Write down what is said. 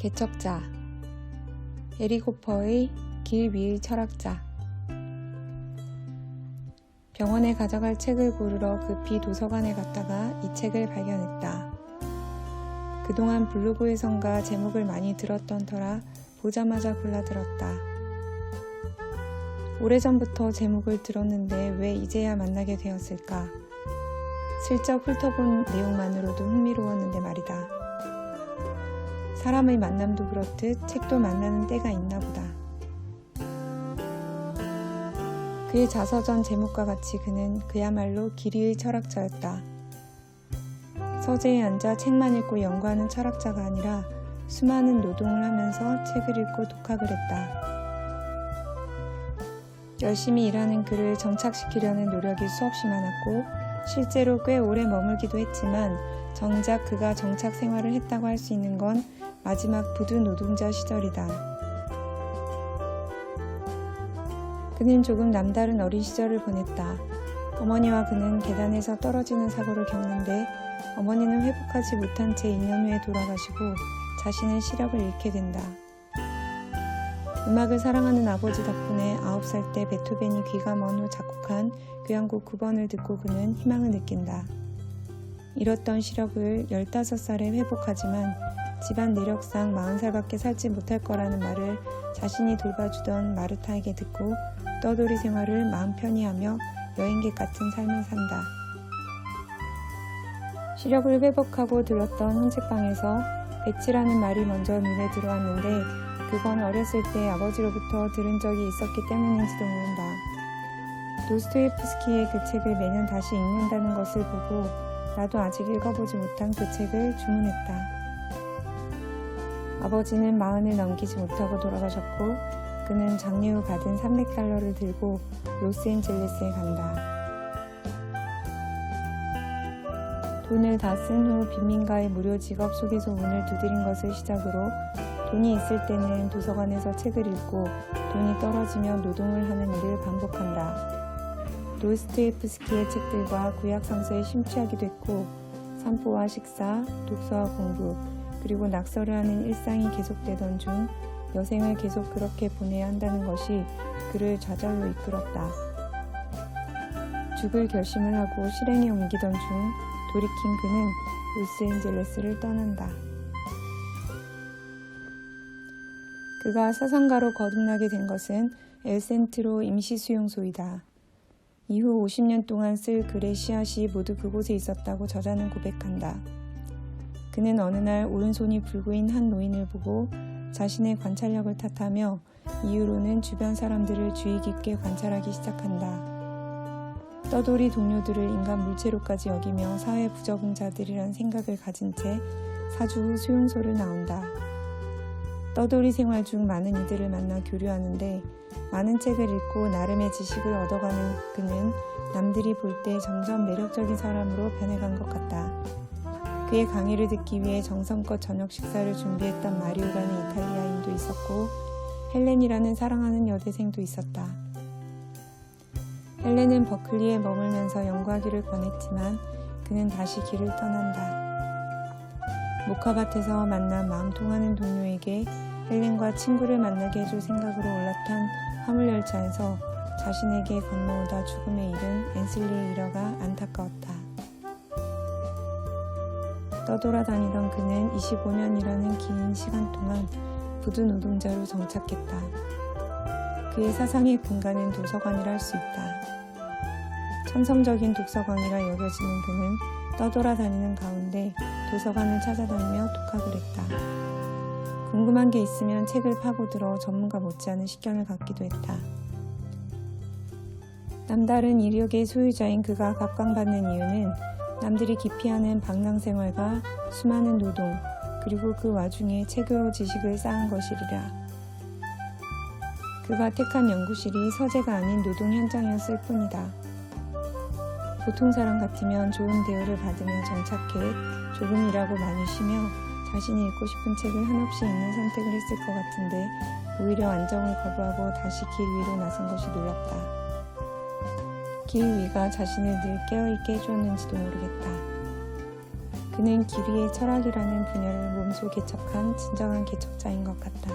개척자 에리고퍼의 길 위의 철학자 병원에 가져갈 책을 고르러 급히 도서관에 갔다가 이 책을 발견했다. 그동안 블로그에선가 제목을 많이 들었던 터라 보자마자 골라들었다. 오래전부터 제목을 들었는데 왜 이제야 만나게 되었을까? 슬쩍 훑어본 내용만으로도 흥미로웠는데 말이다. 사람의 만남도 그렇듯 책도 만나는 때가 있나 보다. 그의 자서전 제목과 같이 그는 그야말로 길이의 철학자였다. 서재에 앉아 책만 읽고 연구하는 철학자가 아니라 수많은 노동을 하면서 책을 읽고 독학을 했다. 열심히 일하는 그를 정착시키려는 노력이 수없이 많았고 실제로 꽤 오래 머물기도 했지만 정작 그가 정착 생활을 했다고 할 수 있는 건 마지막 부두 노동자 시절이다. 그는 조금 남다른 어린 시절을 보냈다. 어머니와 그는 계단에서 떨어지는 사고를 겪는데 어머니는 회복하지 못한 채 2년 후에 돌아가시고 자신은 시력을 잃게 된다. 음악을 사랑하는 아버지 덕분에 9살 때 베토벤이 귀가 먼 후 작곡한 교향곡 9번을 듣고 그는 희망을 느낀다. 잃었던 시력을 15살에 회복하지만 집안 내력상 40살밖에 살지 못할 거라는 말을 자신이 돌봐주던 마르타에게 듣고 떠돌이 생활을 마음 편히 하며 여행객 같은 삶을 산다. 시력을 회복하고 들렀던 헌책방에서 배치라는 말이 먼저 눈에 들어왔는데 그건 어렸을 때 아버지로부터 들은 적이 있었기 때문인지도 모른다. 도스토예프스키의 그 책을 매년 다시 읽는다는 것을 보고 나도 아직 읽어보지 못한 그 책을 주문했다. 아버지는 마흔을 넘기지 못하고 돌아가셨고 그는 장례 후 받은 300달러를 들고 로스앤젤레스에 간다. 돈을 다 쓴 후 빈민가의 무료 직업 소개소 문을 두드린 것을 시작으로 돈이 있을 때는 도서관에서 책을 읽고 돈이 떨어지면 노동을 하는 일을 반복한다. 도스토예프스키의 책들과 구약 성서에 심취하기도 했고 산보와 식사, 독서와 공부, 그리고 낙서를 하는 일상이 계속되던 중 여생을 계속 그렇게 보내야 한다는 것이 그를 좌절로 이끌었다. 죽을 결심을 하고 실행에 옮기던 중 돌이킨 그는 로스앤젤레스를 떠난다. 그가 사상가로 거듭나게 된 것은 엘센트로 임시 수용소이다. 이후 50년 동안 쓸 글의 씨앗이 모두 그곳에 있었다고 저자는 고백한다. 그는 어느 날 오른손이 불구인 한 노인을 보고 자신의 관찰력을 탓하며 이후로는 주변 사람들을 주의 깊게 관찰하기 시작한다. 떠돌이 동료들을 인간 물체로까지 여기며 사회 부적응자들이란 생각을 가진 채 사주 후 수용소를 나온다. 떠돌이 생활 중 많은 이들을 만나 교류하는데 많은 책을 읽고 나름의 지식을 얻어가는 그는 남들이 볼 때 점점 매력적인 사람으로 변해간 것 같다. 그의 강의를 듣기 위해 정성껏 저녁 식사를 준비했던 마리오라는 이탈리아인도 있었고 헬렌이라는 사랑하는 여대생도 있었다. 헬렌은 버클리에 머물면서 연구하기를 권했지만 그는 다시 길을 떠난다. 모카밭에서 만난 마음 통하는 동료에게 헬렌과 친구를 만나게 해줄 생각으로 올라탄 화물열차에서 자신에게 건너오다 죽음에 이른 앤슬리의 일화가 안타까웠다. 떠돌아다니던 그는 25년이라는 긴 시간 동안 부두 노동자로 정착했다. 그의 사상의 근간은 도서관이라 할 수 있다. 천성적인 독서광이라 여겨지는 그는 떠돌아다니는 가운데 도서관을 찾아다니며 독학을 했다. 궁금한 게 있으면 책을 파고들어 전문가 못지않은 식견을 갖기도 했다. 남다른 이력의 소유자인 그가 각광받는 이유는 남들이 기피하는 방랑 생활과 수많은 노동, 그리고 그 와중에 책으로 지식을 쌓은 것이리라. 그가 택한 연구실이 서재가 아닌 노동 현장이었을 뿐이다. 보통 사람 같으면 좋은 대우를 받으며 정착해 조금 일하고 많이 쉬며 자신이 읽고 싶은 책을 한없이 읽는 선택을 했을 것 같은데 오히려 안정을 거부하고 다시 길 위로 나선 것이 놀랍다. 길 위가 자신을 늘 깨어있게 해주었는지도 모르겠다. 그는 기리의 철학이라는 분야를 몸소 개척한 진정한 개척자인 것 같다.